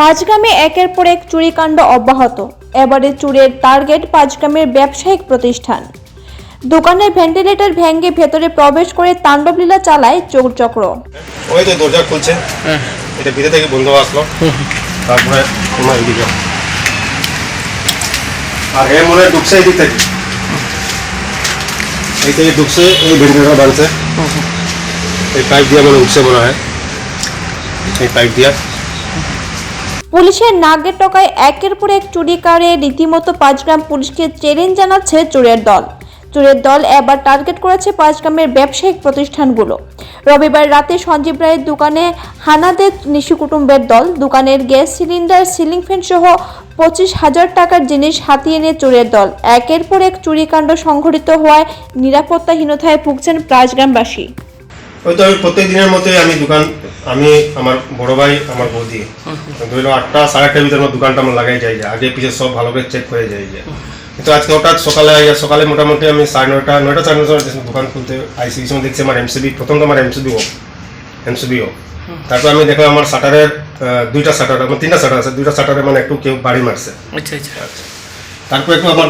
পাঁচগ্রামে একের পর এক চুরিকাণ্ড অব্যাহত। এবারে চুরের টার্গেট পাঁচগ্রামের ব্যবসায়িক প্রতিষ্ঠান। দোকানের ভেন্টিলেটর ভেঙে ভেতরে প্রবেশ করে তাণ্ডবলীলা চালায় চোর চক্র ওই তো দরজা খুলছে। হ্যাঁ। এটা ভিতরে থেকে বন্ধ আসলো। তারপরে তোমার এদিকে। আর এ মনে হয় ঢুকছে এদিক থেকে। এই থেকে ঢুকছে এই ভেন্টিলেটার বানছে। এই পাইপ দিয়ে মনে উঠছে মনে হয়। এই পাইপ দিয়া। পুলিশের নাগের টকায় একের পর এক চুরিকারে রীতিমতো পাঁচগ্রাম পুলিশকে চ্যালেঞ্জ জানাচ্ছে চোরের দল। চোরের দল এবার টার্গেট করেছে পাঁচগ্রামের ব্যবসায়িক প্রতিষ্ঠানগুলো। রবিবার রাতে সঞ্জীব রায়ের দোকানে হানাদের নিশু কুটুম্বের দল, দোকানের গ্যাস সিলিন্ডার, সিলিং ফ্যান সহ পঁচিশ হাজার টাকার জিনিস হাতিয়ে নিয়ে চোরের দল। একের পর এক চুরিকাণ্ড সংঘটিত হওয়ায় নিরাপত্তাহীনতায় ভুগছেন পাঁচগ্রামবাসী। ওই তো প্রত্যেক দিনের মতোই আমি দোকান আমি আমার বড় ভাই আমার বৌদি। ধরো আটটা সাড়ে আটটার ভিতরে আমার দোকানটা আমার লাগাই যাই যায় আগে পিছিয়ে সব ভালো করে চেক হয়ে যায় যায় কিন্তু আজকে হঠাৎ সকালে আইয়া সকালে মোটামুটি আমি সাড়ে নয়টা নয়টা সাড়ে সময় দোকান খুলতে আইসি সময় দেখছি আমার এমসিবি প্রথম তো আমার এমসিবি ও এমসিবি ও। তারপর আমি দেখলাম আমার শাটারের দুইটা শাটার আমার তিনটা শাটার আছে দুইটা শাটারে মানে একটু কেউ বাড়ি মারছে। আচ্ছা আচ্ছা। তারপর একটু আমার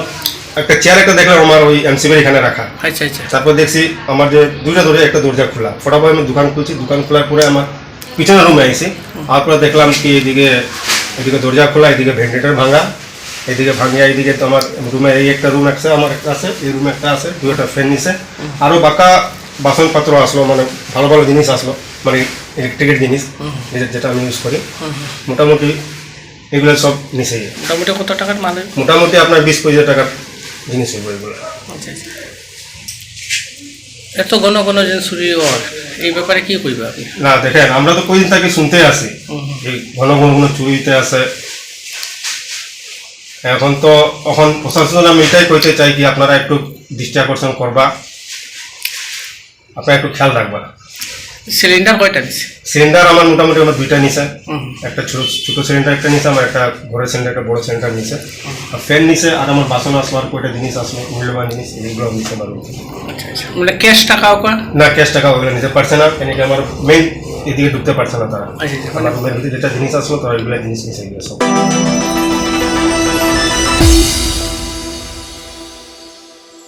একটা চেয়ার একটা দেখলাম আমার ওই এমসিবির এখানে রাখা। আচ্ছা আচ্ছা। তারপর দেখছি আমার যে দুইটা দরজা একটা দরজা খোলা। ফটাফট আমি দোকান খুলছি দোকান খোলার পরে আমার পিছনের রুমে আইছি। তারপরে দেখলাম কি এদিকে এদিকে দরজা খোলা এদিকে ভেন্টিলেটর ভাঙা। এদিকে ভাঙিয়া এইদিকে তো আমার রুমে এই একটা রুম আছে আমার একটা আছে এই রুমে একটা আছে দুইটা ফ্যান নিছে। আরও বাঁকা বাসনপত্র আসলো মানে ভালো ভালো জিনিস আসলো মানে ইলেকট্রিকের জিনিস যেটা- আমি ইউজ করি। মোটামুটি এগুলো সব নিচে মোটামুটি কত টাকার মাল হইব? মোটামুটি আপনার বিশ পঁচিশ টাকার জিনিস হইব এগুলো। আচ্ছা আচ্ছা। এত ঘন ঘন জিনিস চুরি এই ব্যাপারে কি কইবা আপনি? না দেখেন আমরা তো কদিন থেকে শুনতে আসি এই ঘন ঘন ঘন চুরিতে আছে। এখন তো এখন প্রশাসন আমি এটাই কইতে চাই কি আপনারা একটু দৃষ্টি আকর্ষণ করবা। আপনারা একটু খেয়াল রাখবা। সিলিন্ডার কয়টা দিছে সিলিন্ডার আমার মোটামুটি আমার দুইটা নিছে। একটা ছোট ছোট সিলিন্ডার একটা নিছে আমার একটা ঘরের সিলিন্ডার একটা বড় সিলিন্ডার নিছে। আর ফ্যান নিছে আর আমার বাসন আসলো আর কয়টা জিনিস আসলো মূল্যবান জিনিস এইগুলো নিছে আমার। আচ্ছা আচ্ছা। মানে ক্যাশ টাকাও কা না ক্যাশ টাকা ওগুলো নিতে পারছে না এদিকে আমার মেইন এদিকে ঢুকতে পারছে না তারা। আচ্ছা আমার যেটা জিনিস আসলো তারা এগুলো জিনিস নিছে এগুলো সব।